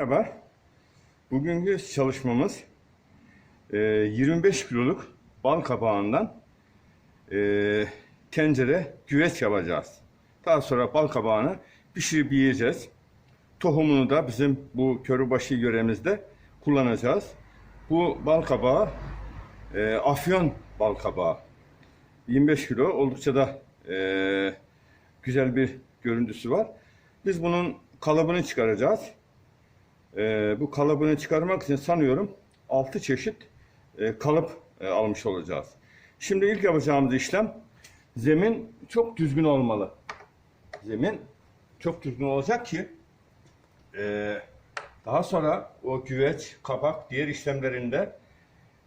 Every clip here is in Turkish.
Merhaba. Bugünkü çalışmamız e, 25 kiloluk bal kabağından e, tencere güveç yapacağız. Daha sonra bal kabağını pişirip yiyeceğiz. Tohumunu da bizim bu körübaşı yöremizde kullanacağız. Bu bal kabağı e, afyon bal kabağı. 25 kilo oldukça da e, güzel bir görüntüsü var. Biz bunun kalıbını çıkaracağız. E, bu kalıbını çıkarmak için sanıyorum 6 çeşit e, kalıp e, almış olacağız. Şimdi ilk yapacağımız işlem zemin çok düzgün olmalı. Zemin çok düzgün olacak ki e, daha sonra o güveç, kapak, diğer işlemlerinde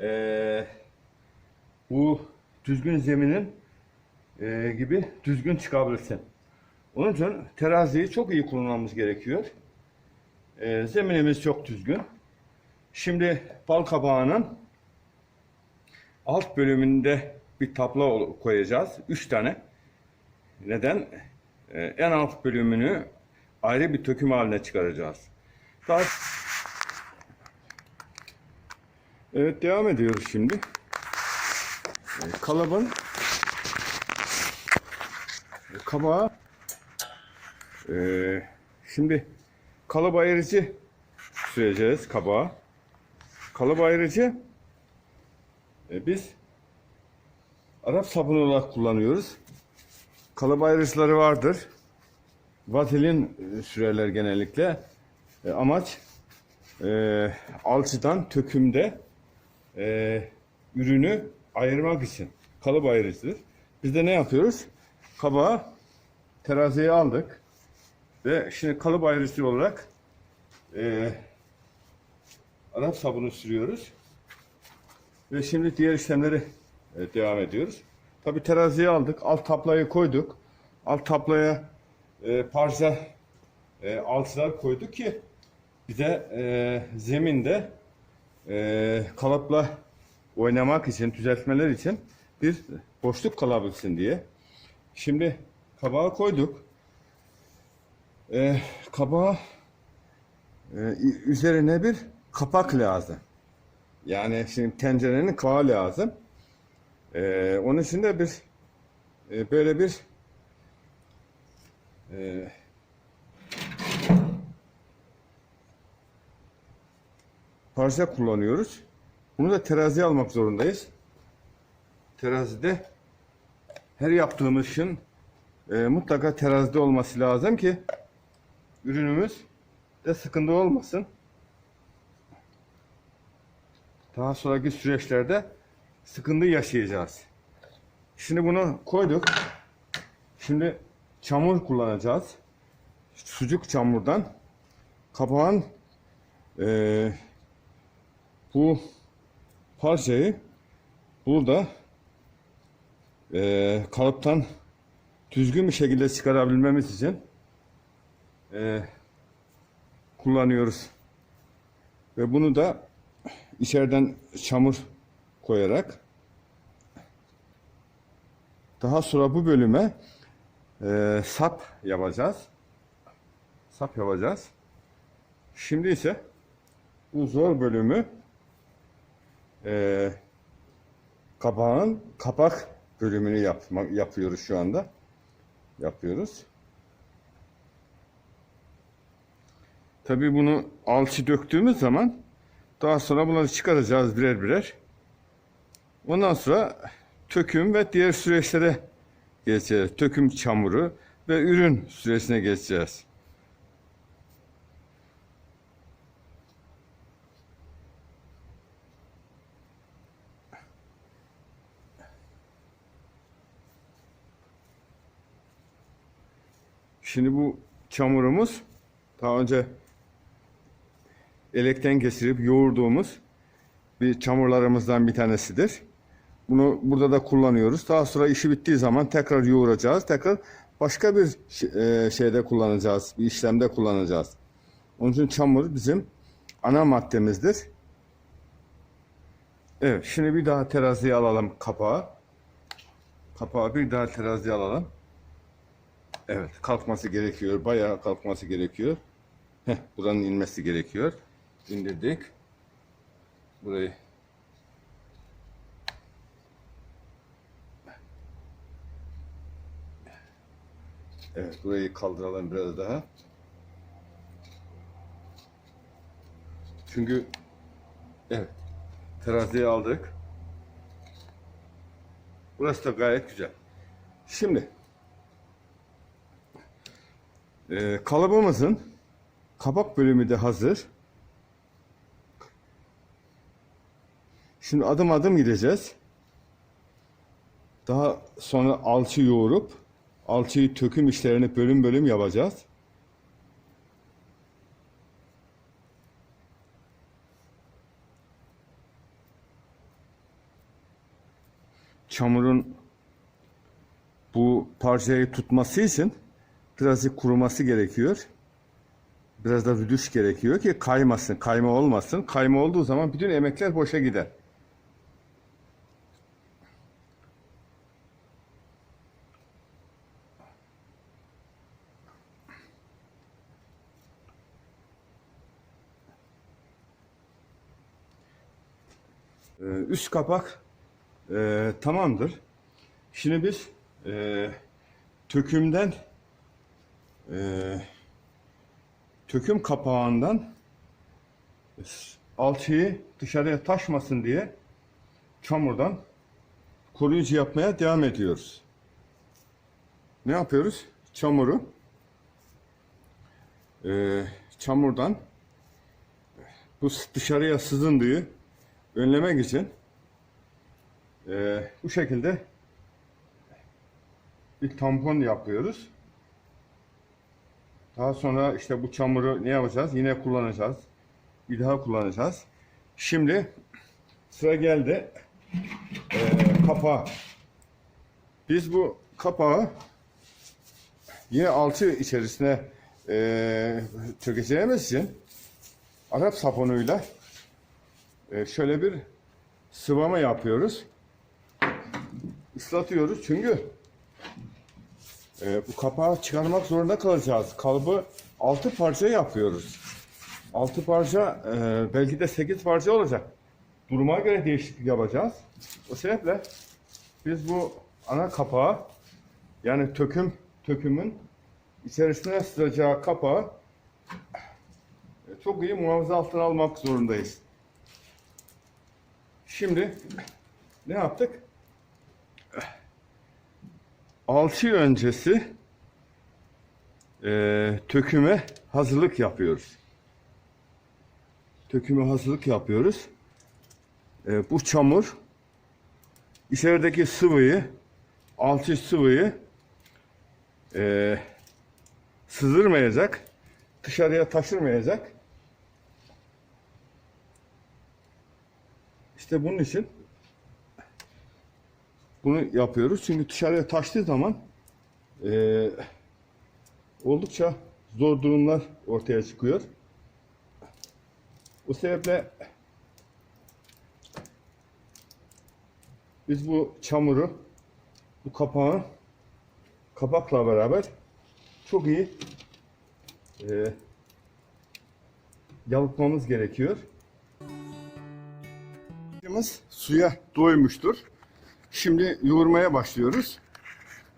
e, bu düzgün zeminin e, gibi düzgün çıkabilsin. Onun için teraziyi çok iyi kullanmamız gerekiyor. E, zeminimiz çok düzgün. Şimdi bal kabağının alt bölümünde bir tablo koyacağız. Üç tane. Neden? E, en alt bölümünü ayrı bir töküm haline çıkaracağız. Daha... Evet devam ediyoruz şimdi. E, kalıbın e, kabağı e, şimdi kalıp ayırıcı süreceğiz kabağa. Kalıp ayırıcı e, biz Arap sabunu olarak kullanıyoruz. Kalıp ayırıcıları vardır. Vazelin e, sürerler genellikle. E, amaç e, alçıdan tökümde e, ürünü ayırmak için kalıp ayırıcıdır. Biz de ne yapıyoruz? Kabağı teraziye aldık ve şimdi kalıp ayrıcı olarak e, Arap sabunu sürüyoruz ve şimdi diğer işlemleri e, devam ediyoruz. Tabi teraziye aldık, alt tablayı koyduk, alt tablaya e, parça e, alçılar koyduk ki bize e, zeminde e, kalıpla oynamak için, düzeltmeler için bir boşluk kalabilsin diye. Şimdi kabağı koyduk. E, kabağa e, üzerine bir kapak lazım. Yani şimdi tencerenin kağı lazım. E, onun için de bir e, böyle bir e, parça kullanıyoruz. Bunu da teraziye almak zorundayız. Terazide her yaptığımız işin e, mutlaka terazide olması lazım ki ürünümüz de sıkıntı olmasın. Daha sonraki süreçlerde sıkıntı yaşayacağız. Şimdi bunu koyduk. Şimdi çamur kullanacağız. Sucuk çamurdan kabağın e, bu parçayı burada e, kalıptan düzgün bir şekilde çıkarabilmemiz için e, kullanıyoruz. Ve bunu da içeriden çamur koyarak daha sonra bu bölüme e, sap yapacağız. Sap yapacağız. Şimdi ise bu zor bölümü e, kabağın kapak bölümünü yapma, yapıyoruz şu anda. Yapıyoruz. Tabii bunu alçı döktüğümüz zaman daha sonra bunları çıkaracağız birer birer. Ondan sonra töküm ve diğer süreçlere geçeceğiz. Töküm çamuru ve ürün süresine geçeceğiz. Şimdi bu çamurumuz daha önce elekten geçirip yoğurduğumuz bir çamurlarımızdan bir tanesidir. Bunu burada da kullanıyoruz. Daha sonra işi bittiği zaman tekrar yoğuracağız. Tekrar başka bir e, şeyde kullanacağız. Bir işlemde kullanacağız. Onun için çamur bizim ana maddemizdir. Evet, şimdi bir daha teraziye alalım kapağı. Kapağı bir daha teraziye alalım. Evet, kalkması gerekiyor. Bayağı kalkması gerekiyor. Heh, buranın inmesi gerekiyor. İndirdik. Burayı Evet, burayı kaldıralım biraz daha. Çünkü evet, teraziye aldık. Burası da gayet güzel. Şimdi e, kalıbımızın kabak bölümü de hazır. Şimdi adım adım gideceğiz. Daha sonra alçı yoğurup alçıyı töküm işlerini bölüm bölüm yapacağız. Çamurun bu parçayı tutması için birazcık kuruması gerekiyor. Biraz da rüdüş gerekiyor ki kaymasın, kayma olmasın. Kayma olduğu zaman bütün emekler boşa gider. Ee, üst kapak e, tamamdır. Şimdi biz e, tökümden e, töküm kapağından alçıyı dışarıya taşmasın diye çamurdan koruyucu yapmaya devam ediyoruz. Ne yapıyoruz? Çamuru e, çamurdan bu dışarıya sızındığı önlemek için e, bu şekilde bir tampon yapıyoruz. Daha sonra işte bu çamuru ne yapacağız? Yine kullanacağız. Bir daha kullanacağız. Şimdi sıra geldi e, kapağı. Biz bu kapağı yine alçı içerisine e, tökeceğimiz için Arap saponuyla e, şöyle bir sıvama yapıyoruz. Islatıyoruz çünkü e, bu kapağı çıkarmak zorunda kalacağız. Kalıbı altı parça yapıyoruz. Altı parça e, belki de sekiz parça olacak. Duruma göre değişiklik yapacağız. O sebeple biz bu ana kapağı yani töküm tökümün içerisine sızacağı kapağı çok iyi muhafaza altına almak zorundayız. Şimdi ne yaptık? Alçı öncesi e, töküme hazırlık yapıyoruz. Töküme hazırlık yapıyoruz. E, bu çamur içerideki sıvıyı, alçı sıvıyı e, sızdırmayacak, dışarıya taşırmayacak. İşte bunun için bunu yapıyoruz. Çünkü dışarıya taştığı zaman eee, oldukça zor durumlar ortaya çıkıyor. Bu sebeple biz bu çamuru bu kapağı kapakla beraber çok iyi eee yalıtmamız gerekiyor. Yumurtamız suya doymuştur. Şimdi yoğurmaya başlıyoruz.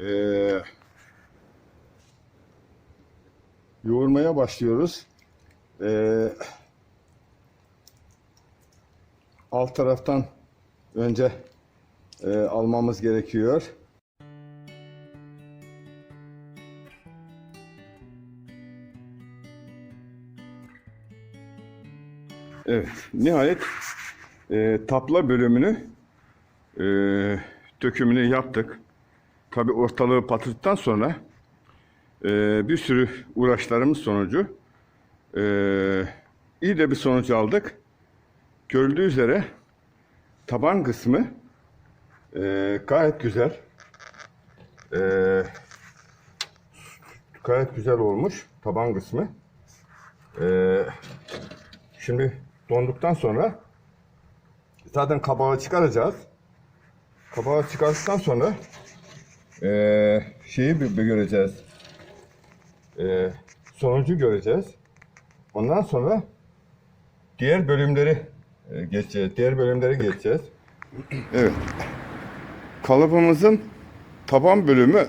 Ee, yoğurmaya başlıyoruz. Ee, alt taraftan önce e, almamız gerekiyor. Evet, nihayet e, tapla bölümünü e, dökümünü yaptık. Tabi ortalığı patırttıktan sonra e, bir sürü uğraşlarımız sonucu e, iyi de bir sonuç aldık. Görüldüğü üzere taban kısmı e, gayet güzel. E, gayet güzel olmuş taban kısmı. E, şimdi donduktan sonra zaten kabağı çıkaracağız. Kabağı çıkarttıktan sonra eee şeyi bir, bir göreceğiz. Eee sonucu göreceğiz. Ondan sonra diğer bölümleri e, geçeceğiz. Diğer bölümleri geçeceğiz. Evet. Kalıbımızın taban bölümü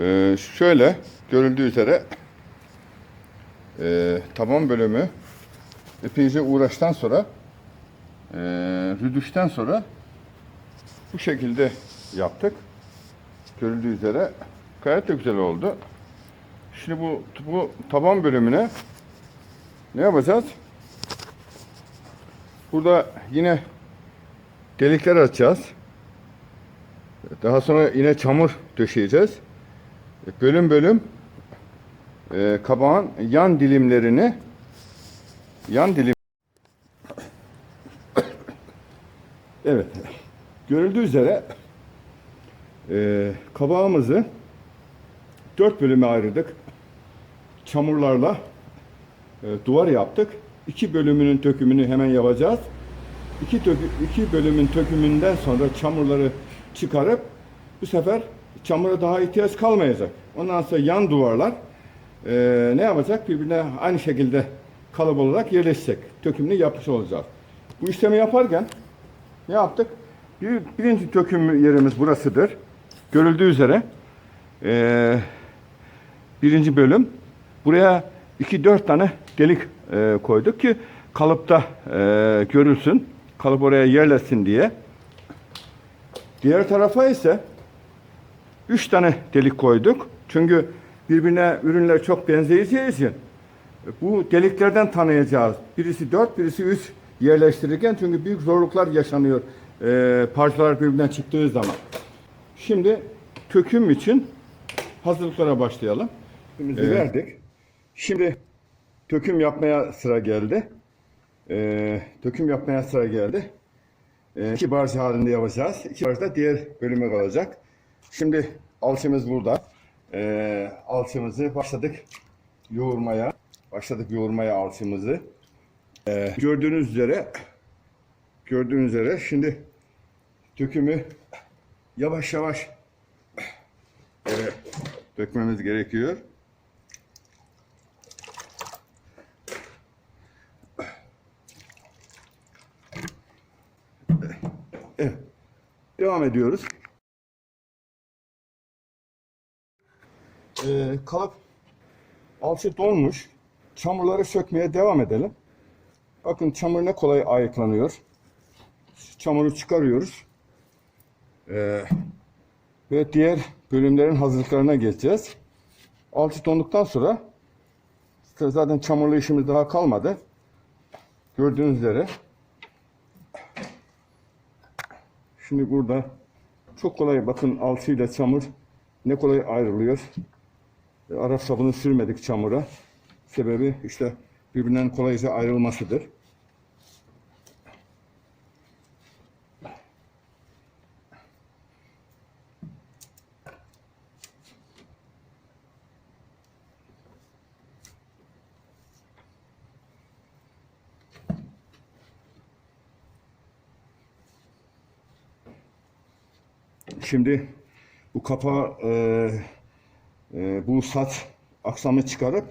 e, şöyle görüldüğü üzere e, taban bölümü epeyce uğraştan sonra e, rüdüşten sonra bu şekilde yaptık. Görüldüğü üzere gayet de güzel oldu. Şimdi bu bu taban bölümüne ne yapacağız? Burada yine delikler açacağız. Daha sonra yine çamur döşeyeceğiz. Bölüm bölüm e, kabağın yan dilimlerini yan dilim Evet. Görüldüğü üzere e, kabağımızı dört bölüme ayırdık. Çamurlarla e, duvar yaptık. İki bölümünün tökümünü hemen yapacağız. İki, tökü- iki bölümün tökümünden sonra çamurları çıkarıp bu sefer çamura daha ihtiyaç kalmayacak. Ondan sonra yan duvarlar e, ne yapacak? Birbirine aynı şekilde kalıp olarak yerleşecek. Tökümünü yapmış olacağız. Bu işlemi yaparken ne yaptık? Bir, birinci töküm yerimiz burasıdır. Görüldüğü üzere e, birinci bölüm. Buraya iki dört tane delik e, koyduk ki kalıpta e, görülsün. Kalıp oraya yerleşsin diye. Diğer tarafa ise üç tane delik koyduk. Çünkü birbirine ürünler çok benzeyeceği için bu deliklerden tanıyacağız. Birisi dört, birisi üç yerleştirirken çünkü büyük zorluklar yaşanıyor e, parçalar birbirinden çıktığı zaman. Şimdi töküm için hazırlıklara başlayalım. Tökümümüzü verdik. Şimdi töküm yapmaya sıra geldi. E, töküm yapmaya sıra geldi. E, iki baraj halinde yapacağız. İki baraj da diğer bölüme kalacak. Şimdi alçımız burada. E, alçımızı başladık yoğurmaya. Başladık yoğurmaya alçımızı. E, gördüğünüz üzere gördüğünüz üzere şimdi dökümü yavaş yavaş evet, dökmemiz gerekiyor. Evet. Devam ediyoruz. Ee, kalıp alçı donmuş. Çamurları sökmeye devam edelim. Bakın çamur ne kolay ayıklanıyor. Çamuru çıkarıyoruz. Ee, ve diğer bölümlerin hazırlıklarına geçeceğiz. Alçı donduktan sonra zaten çamurlu işimiz daha kalmadı. Gördüğünüz üzere. Şimdi burada çok kolay bakın alçıyla çamur ne kolay ayrılıyor. Arap sabunu sürmedik çamura. Sebebi işte birbirinden kolayca ayrılmasıdır. Şimdi bu kapağı e, e, bu saç aksamı çıkarıp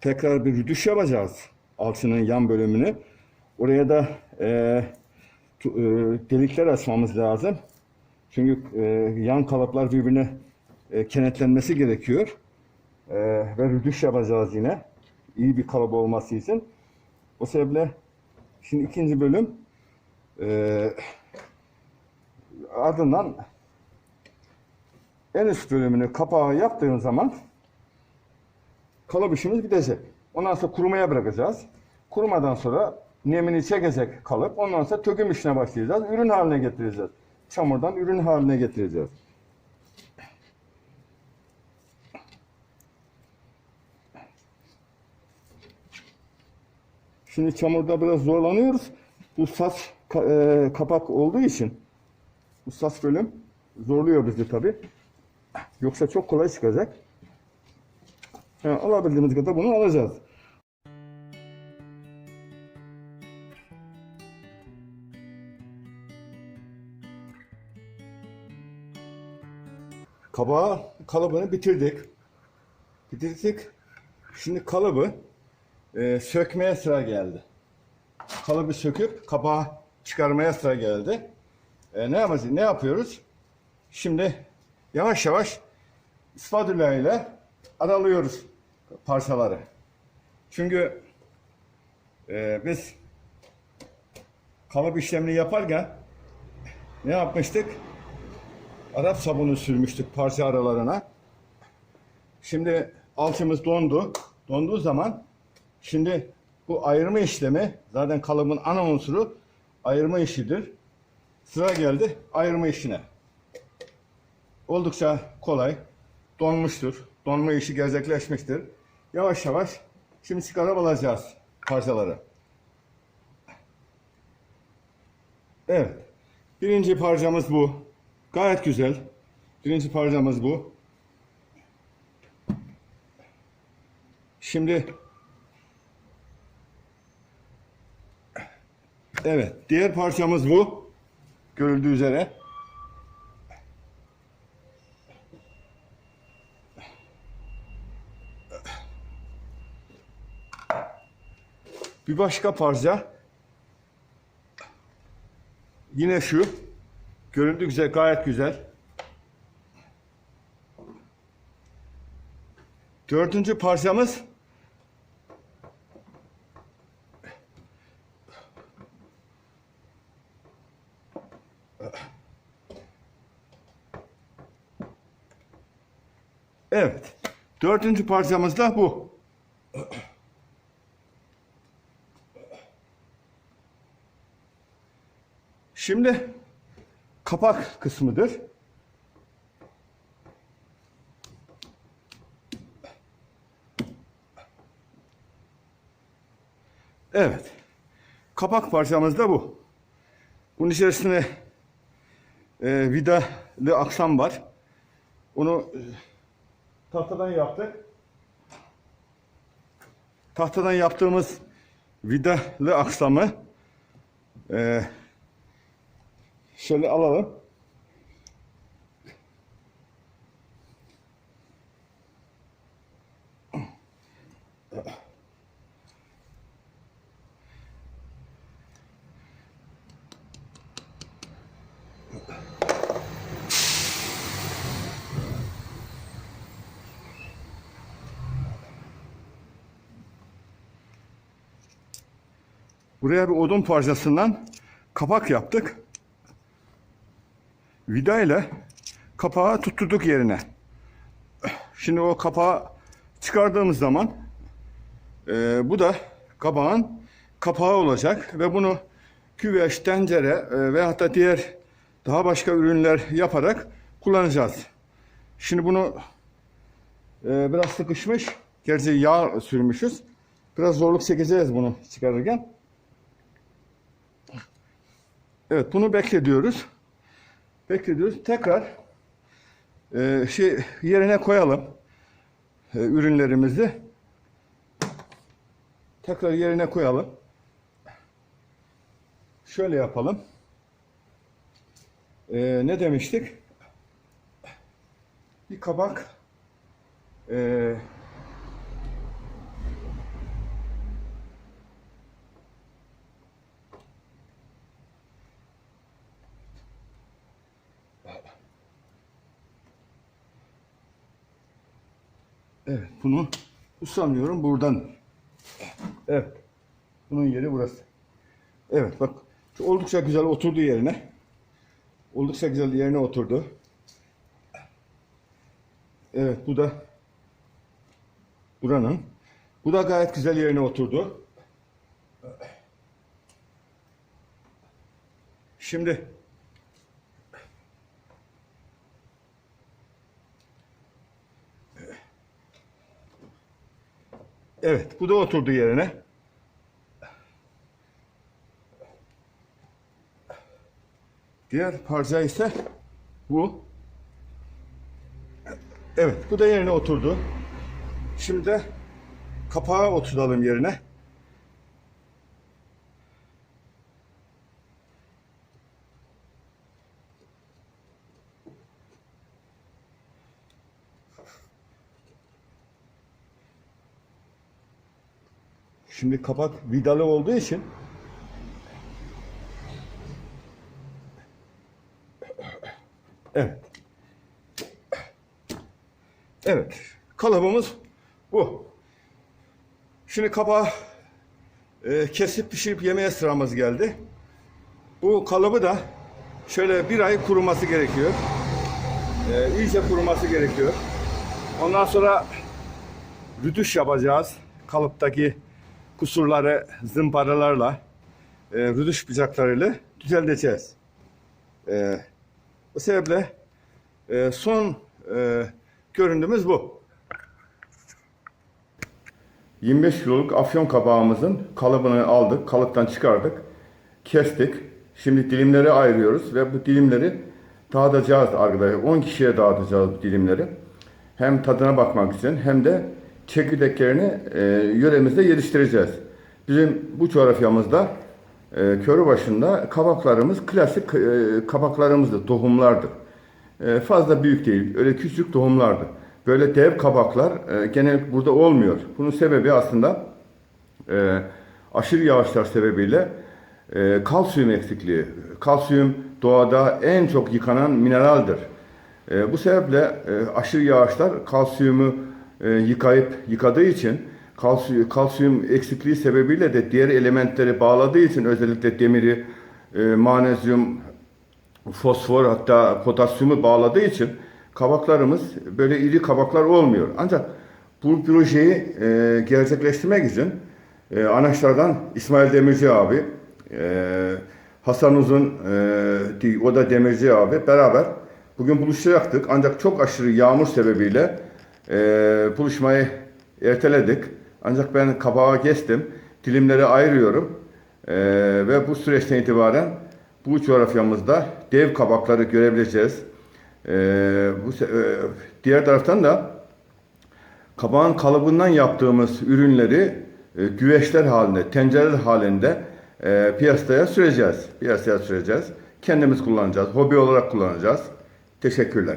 tekrar bir rüdüş yapacağız. Alçının yan bölümünü. Oraya da e, tu- e, delikler açmamız lazım. Çünkü e, yan kalıplar birbirine e, kenetlenmesi gerekiyor. E, ve rüdüş yapacağız yine. İyi bir kalıp olması için. O sebeple şimdi ikinci bölüm e, ardından en üst bölümünü kapağı yaptığın zaman kalıp işimiz bitecek. Ondan sonra kurumaya bırakacağız. Kurumadan sonra nemini çekecek kalıp. Ondan sonra töküm işine başlayacağız. Ürün haline getireceğiz. Çamurdan ürün haline getireceğiz. Şimdi çamurda biraz zorlanıyoruz. Bu saç e, kapak olduğu için bu saç bölüm zorluyor bizi tabi. Yoksa çok kolay çıkacak. Yani alabildiğimiz kadar bunu alacağız. Kabağı kalıbını bitirdik. Bitirdik. Şimdi kalıbı e, sökmeye sıra geldi. Kalıbı söküp kapağı çıkarmaya sıra geldi. E, ne yapacağız? Ne yapıyoruz? Şimdi yavaş yavaş spatula ile aralıyoruz parçaları. Çünkü e, biz kalıp işlemini yaparken ne yapmıştık? Arap sabunu sürmüştük parça aralarına. Şimdi alçımız dondu. Donduğu zaman şimdi bu ayırma işlemi zaten kalıbın ana unsuru ayırma işidir. Sıra geldi ayırma işine. Oldukça kolay. Donmuştur. Donma işi gerçekleşmiştir. Yavaş yavaş şimdi çıkarıp alacağız parçaları. Evet. Birinci parçamız bu. Gayet güzel. Birinci parçamız bu. Şimdi Evet, diğer parçamız bu. Görüldüğü üzere. Bir başka parça yine şu. Göründüğü güzel, gayet güzel. Dördüncü parçamız Evet. Dördüncü parçamız da bu. Şimdi kapak kısmıdır. Evet. Kapak parçamız da bu. Bunun içerisine e, vidalı aksam var. Onu e, tahtadan yaptık. Tahtadan yaptığımız vidalı aksamı e, şöyle alalım. Buraya bir odun parçasından kapak yaptık. Vida ile kapağı tutturduk yerine. Şimdi o kapağı çıkardığımız zaman e, bu da kabağın kapağı olacak ve bunu küveç, tencere e, ve hatta diğer daha başka ürünler yaparak kullanacağız. Şimdi bunu e, biraz sıkışmış. Gerçi yağ sürmüşüz. Biraz zorluk çekeceğiz bunu çıkarırken. Evet bunu bekletiyoruz. Bekletiyoruz. Tekrar e, şey yerine koyalım e, ürünlerimizi. Tekrar yerine koyalım. Şöyle yapalım. E, ne demiştik? Bir kabak e, Evet, bunu tutamıyorum buradan. Evet. Bunun yeri burası. Evet, bak. Oldukça güzel oturdu yerine. Oldukça güzel yerine oturdu. Evet, bu da buranın. Bu da gayet güzel yerine oturdu. Şimdi Evet, bu da oturdu yerine. Diğer parça ise bu. Evet, bu da yerine oturdu. Şimdi kapağı oturtalım yerine. Şimdi kapak vidalı olduğu için Evet. Evet. Kalıbımız bu. Şimdi kapağı e, kesip pişirip yemeye sıramız geldi. Bu kalıbı da şöyle bir ay kuruması gerekiyor. E, iyice kuruması gerekiyor. Ondan sonra rütüş yapacağız. Kalıptaki kusurları zımparalarla, e, rütüş bıçaklarıyla düzelteceğiz. E, bu sebeple e, son e, görüntümüz bu. 25 kiloluk afyon kabağımızın kalıbını aldık, kalıptan çıkardık, kestik. Şimdi dilimlere ayırıyoruz ve bu dilimleri dağıtacağız arkadaşlar. 10 kişiye dağıtacağız bu dilimleri. Hem tadına bakmak için hem de çekirdeklerini e, yöremizde yetiştireceğiz. Bizim bu coğrafyamızda e, körü başında kabaklarımız klasik e, kabaklarımızdır, tohumlardır. E, fazla büyük değil, öyle küçük tohumlardır. Böyle dev kabaklar e, genel burada olmuyor. Bunun sebebi aslında e, aşırı yağışlar sebebiyle e, kalsiyum eksikliği. Kalsiyum doğada en çok yıkanan mineraldir. E, bu sebeple e, aşırı yağışlar kalsiyumu e, yıkayıp yıkadığı için kalsiyum, kalsiyum eksikliği sebebiyle de diğer elementleri bağladığı için özellikle demiri, e, manezyum, fosfor hatta potasyumu bağladığı için kabaklarımız böyle iri kabaklar olmuyor. Ancak bu projeyi e, gerçekleştirmek için e, İsmail Demirci abi, e, Hasan Uzun, e, o da Demirci abi beraber bugün buluşacaktık. Ancak çok aşırı yağmur sebebiyle e, buluşmayı erteledik. Ancak ben kabağı kestim, dilimleri ayırıyorum e, ve bu süreçten itibaren bu coğrafyamızda dev kabakları görebileceğiz. Ee, bu e, diğer taraftan da kabağın kalıbından yaptığımız ürünleri e, güveçler halinde, tencereler halinde e, piyasaya süreceğiz. Piyasaya süreceğiz. Kendimiz kullanacağız. Hobi olarak kullanacağız. Teşekkürler.